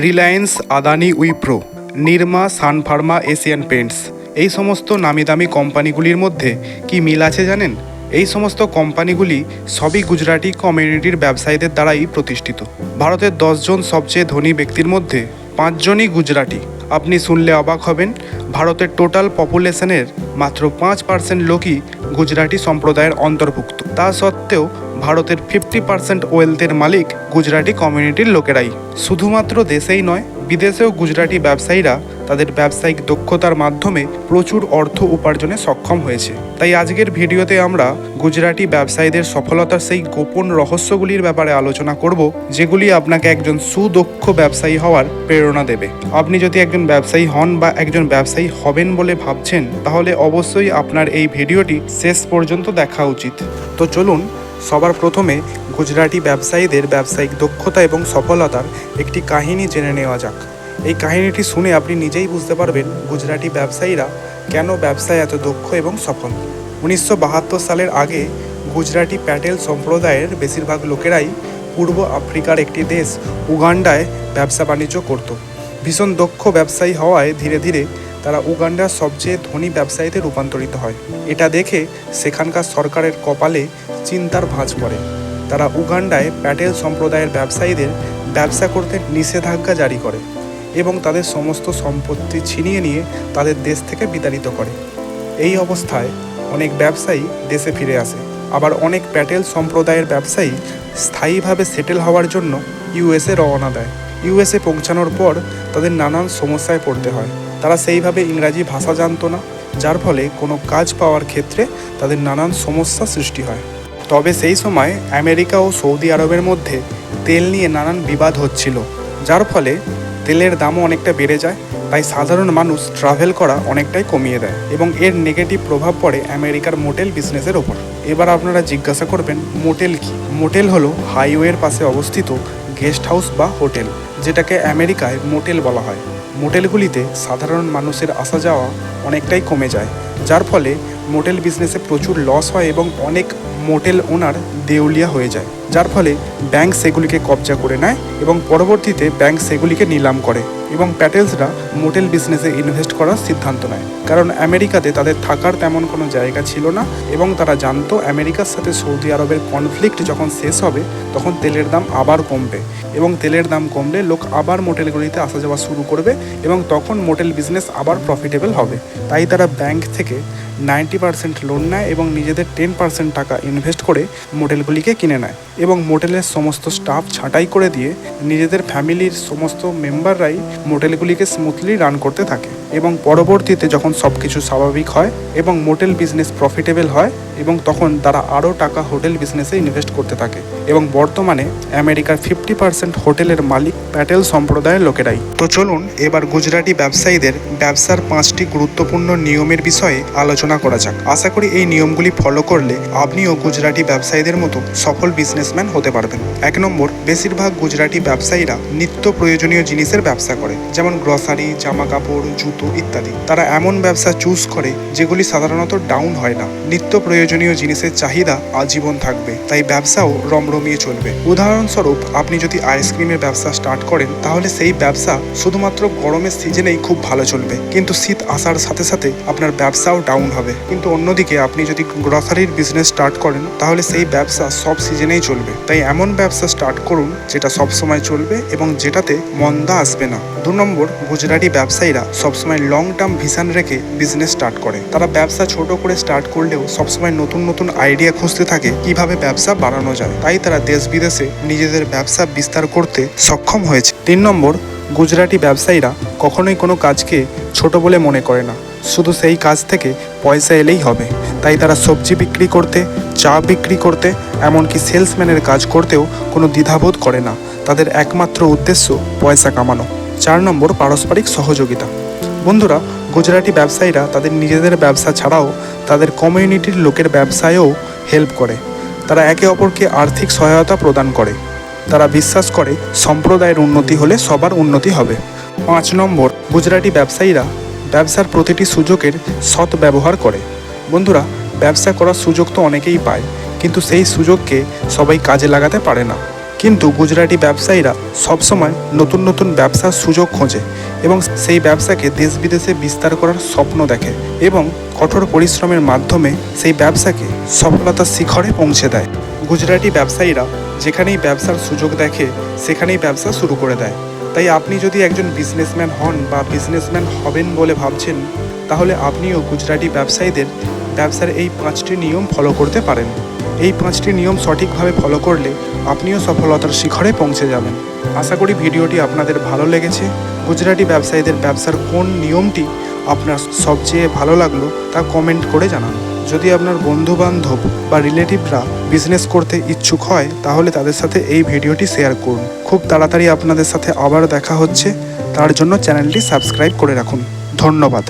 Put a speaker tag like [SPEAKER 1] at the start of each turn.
[SPEAKER 1] Reliance, Adani, Wipro, Nirma, Sun Pharma Asian Paints. এই সমস্ত নামি দামি কোম্পানিগুলির মধ্যে কি মিল আছে জানেন? এই সমস্ত কোম্পানিগুলি সবই গুজরাটি কমিউনিটির ব্যবসায়ীদের দ্বারাই প্রতিষ্ঠিত। ভারতের দশজন সবচেয়ে ধনী ব্যক্তির মধ্যে পাঁচজনই গুজরাটি। আপনি শুনলে অবাক হবেন, ভারতের টোটাল পপুলেশনের মাত্র পাঁচ পার্সেন্ট লোকই গুজরাটি সম্প্রদায়ের অন্তর্ভুক্ত। তা সত্ত্বেও ভারতের ফিফটি পার্সেন্ট ওয়েলথের মালিক গুজরাটি কমিউনিটির লোকেরাই। শুধুমাত্র দেশেই নয়, বিদেশেও গুজরাটি ব্যবসায়ীরা তাদের ব্যবসায়িক দক্ষতার মাধ্যমে প্রচুর অর্থ উপার্জনে সক্ষম হয়েছে। তাই আজকের ভিডিওতে আমরা গুজরাটি ব্যবসায়ীদের সফলতার সেই গোপন রহস্যগুলির ব্যাপারে আলোচনা করব, যেগুলি আপনাকে একজন সুদক্ষ ব্যবসায়ী হওয়ার প্রেরণা দেবে। আপনি যদি একজন ব্যবসায়ী হন বা একজন ব্যবসায়ী হবেন বলে ভাবছেন, তাহলে অবশ্যই আপনার এই ভিডিওটি শেষ পর্যন্ত দেখা উচিত। তো চলুন, সবার প্রথমে গুজরাটি ব্যবসায়ীদের ব্যবসায়িক দক্ষতা এবং সফলতার একটি কাহিনী জেনে নেওয়া যাক। এই কাহিনীটি শুনে আপনি নিজেই বুঝতে পারবেন গুজরাটি ব্যবসায়ীরা কেন ব্যবসায় এত দক্ষ এবং সফল। উনিশশো বাহাত্তর সালের আগে গুজরাটি প্যাটেল সম্প্রদায়ের বেশিরভাগ লোকেরাই পূর্ব আফ্রিকার একটি দেশ উগান্ডায় ব্যবসা বাণিজ্য করত। ভীষণ দক্ষ ব্যবসায়ী হওয়ায় ধীরে ধীরে তারা উগান্ডার সবচেয়ে ধনী ব্যবসায়ীতে রূপান্তরিত হয়। এটা দেখে সেখানকার সরকারের কপালে চিন্তার ভাঁজ পড়ে। তারা উগান্ডায় প্যাটেল সম্প্রদায়ের ব্যবসায়ীদের ব্যবসা করতে নিষেধাজ্ঞা জারি করে। এবং তাদের সমস্ত সম্পত্তি ছিনিয়ে নিয়ে তাদের দেশ থেকে বিতাড়িত করে। এই অবস্থায় অনেক ব্যবসায়ী দেশে ফিরে আসে। আবার অনেক প্যাটেল সম্প্রদায়ের ব্যবসায়ী স্থায়ীভাবে সেটেল হওয়ার জন্য ইউএসএ রওনা দেয়। ইউএসএ পৌঁছানোর পর তাদের নানান সমস্যায় পড়তে হয়। তারা সেইভাবে ইংরাজি ভাষা জানতো না, যার ফলে কোনো কাজ পাওয়ার ক্ষেত্রে তাদের নানান সমস্যা সৃষ্টি হয়। তবে সেই সময় আমেরিকা ও সৌদি আরবের মধ্যে তেল নিয়ে নানান বিবাদ হচ্ছিল, যার ফলে তেলের দামও অনেকটা বেড়ে যায়, তাই সাধারণ মানুষ ট্রাভেল করা অনেকটাই কমিয়ে দেয় এবং এর নেগেটিভ প্রভাব পড়ে আমেরিকার মোটেল বিজনেসের ওপর। এবার আপনারা জিজ্ঞাসা করবেন মোটেল কি? মোটেল হলো হাইওয়ের পাশে অবস্থিত গেস্ট হাউস বা হোটেল যেটাকে আমেরিকায় মোটেল বলা হয়। মোটেলগুলিতে সাধারণ মানুষের আসা যাওয়া অনেকটাই কমে যায়, যার ফলে মোটেল বিজনেসে প্রচুর লস হয় এবং অনেক মোটেল ওনার দেউলিয়া হয়ে যায়। যার ফলে ব্যাংক সেগুলিকে কবজা করে নেয় এবং পরবর্তীতে ব্যাংক সেগুলিকে নিলাম করে এবং প্যাটেলসরা মোটেল বিজনেসে ইনভেস্ট করার সিদ্ধান্ত নেয়। কারণ আমেরিকাতে তাদের থাকার তেমন কোনো জায়গা ছিল না এবং তারা জানতো আমেরিকার সাথে সৌদি আরবের কনফ্লিক্ট যখন শেষ হবে, তখন তেলের দাম আবার কমবে এবং তেলের দাম কমলে লোক আবার মোটেলগুলিতে আসা যাওয়া শুরু করবে এবং তখন মোটেল বিজনেস আবার প্রফিটেবল হবে। তাই তারা ব্যাংক থেকে নাইনটি পার্সেন্ট লোন নেয় এবং নিজেদের টেন পার্সেন্ট টাকা ইনভেস্ট করে মোটেলগুলিকে কিনে নেয়। এবং মোটেলের সমস্ত স্টাফ ছাঁটাই করে দিয়ে নিজেদের ফ্যামিলির সমস্ত মেম্বাররাই মোটেলগুলিকে স্মুথলি রান করতে থাকে। এবং পরবর্তীতে যখন সব কিছু স্বাভাবিক হয় এবং মোটেল বিজনেস প্রফিটেবল হয় এবং তখন তারা আরও টাকা হোটেল বিজনেসে ইনভেস্ট করতে থাকে এবং বর্তমানে আমেরিকার ফিফটি পার্সেন্ট হোটেলের মালিক প্যাটেল সম্প্রদায়ের লোকেরাই। তো চলুন এবার গুজরাটি ব্যবসায়ীদের ব্যবসার পাঁচটি গুরুত্বপূর্ণ নিয়মের বিষয়ে আলোচনা করা যাক। আশা করি এই নিয়মগুলি ফলো করলে আপনিও গুজরাটি ব্যবসায়ীদের মতো সফল বিজনেসম্যান হতে পারবেন। এক নম্বর, বেশিরভাগ গুজরাটি ব্যবসায়ীরা নিত্য প্রয়োজনীয় জিনিসের ব্যবসা করে, যেমন গ্রসারি জামা কাপড় জুতো ইত্যাদি। তারা এমন ব্যবসা চুজ করে যেগুলি সাধারণত ডাউন হয় না। নিত্য প্রয়োজনীয় জিনিসের চাহিদা আজীবন থাকবে। তাই ব্যবসাও রমরমিয়ে চলবে। উদাহরণস্বরূপ, আপনি যদি আইসক্রিমের ব্যবসা স্টার্ট করেন, তাহলে সেই ব্যবসা শুধুমাত্র গরমের সিজনেই খুব ভালো চলবে। কিন্তু শীত আসার সাথে সাথে আপনার ব্যবসাও ডাউন হবে। কিন্তু অন্যদিকে, আপনি যদি গ্রসারির বিজনেস স্টার্ট করেন, তাহলে সেই ব্যবসা সব সিজনেই চলবে। তাই এমন ব্যবসা স্টার্ট করুন যেটা সব সময় চলবে এবং যেটাতে মন্দা আসবে না। দু নম্বর, গুজরাটি ব্যবসায়ীরা সবসময় লং টার্ম ভিশন রেখে বিজনেস স্টার্ট করে। তারা ব্যবসা ছোট করে স্টার্ট করলেও সবসময় নতুন নতুন আইডিয়া খুঁজতে থাকে কীভাবে ব্যবসা বাড়ানো যায়। তাই তারা দেশ বিদেশে নিজেদের ব্যবসা বিস্তার করতে সক্ষম হয়েছে। তিন নম্বর, গুজরাটি ব্যবসায়ীরা কখনোই কোনো কাজকে ছোট বলে মনে করে না। শুধু সেই কাজ থেকে পয়সা এলেই হবে। তাই তারা সবজি বিক্রি করতে, চা বিক্রি করতে, এমনকি সেলসম্যানের কাজ করতেও কোনো দ্বিধাবোধ করে না। তাদের একমাত্র উদ্দেশ্য পয়সা কামানো। চার নম্বর, পারস্পরিক সহযোগিতা। বন্ধুরা, গুজরাটি ব্যবসায়ীরা তাদের নিজেদের ব্যবসা ছাড়াও তাদের কমিউনিটির লোকের ব্যবসায়ও হেল্প করে। তারা একে অপরকে আর্থিক সহায়তা প্রদান করে। তারা বিশ্বাস করে সম্প্রদায়ের উন্নতি হলে সবার উন্নতি হবে। পাঁচ নম্বর, গুজরাটি ব্যবসায়ীরা ব্যবসার প্রতিটি সুযোগের সৎ ব্যবহার করে। বন্ধুরা, ব্যবসা করার সুযোগ তো অনেকেই পায়, কিন্তু সেই সুযোগকে সবাই কাজে লাগাতে পারে না। কিন্তু গুজরাটি ব্যবসায়ীরা সবসময় নতুন নতুন ব্যবসার সুযোগ খোঁজে এবং সেই ব্যবসাকে দেশ বিদেশে বিস্তার করার স্বপ্ন দেখে এবং কঠোর পরিশ্রমের মাধ্যমে সেই ব্যবসাকে সফলতার শিখরে পৌঁছে দেয়। গুজরাটি ব্যবসায়ীরা যেখানেই ব্যবসার সুযোগ দেখে, সেখানেই ব্যবসা শুরু করে দেয়। তাই আপনি যদি একজন বিজনেসম্যান হন বা বিজনেসম্যান হবেন বলে ভাবছেন, তাহলে আপনিও গুজরাটি ব্যবসায়ীদের ব্যবসার এই পাঁচটি নিয়ম ফলো করতে পারেন। এই পাঁচটি নিয়ম সঠিকভাবে ফলো করলে আপনিও সফলতার শিখরে পৌঁছে যাবেন। আশা করি ভিডিওটি আপনাদের ভালো লেগেছে। গুজরাটি ব্যবসায়ীদের ব্যবসার কোন নিয়মটি আপনার সবচেয়ে ভালো লাগল তা কমেন্ট করে জানান। যদি আপনার বন্ধু বান্ধব বা রিলেটিভরা বিজনেস করতে ইচ্ছুক হয়, তাহলে তাদের সাথে এই ভিডিওটি শেয়ার করুন। খুব তাড়াতাড়ি আপনাদের সাথে আবার দেখা হচ্ছে। তার জন্য চ্যানেলটি সাবস্ক্রাইব করে রাখুন। ধন্যবাদ।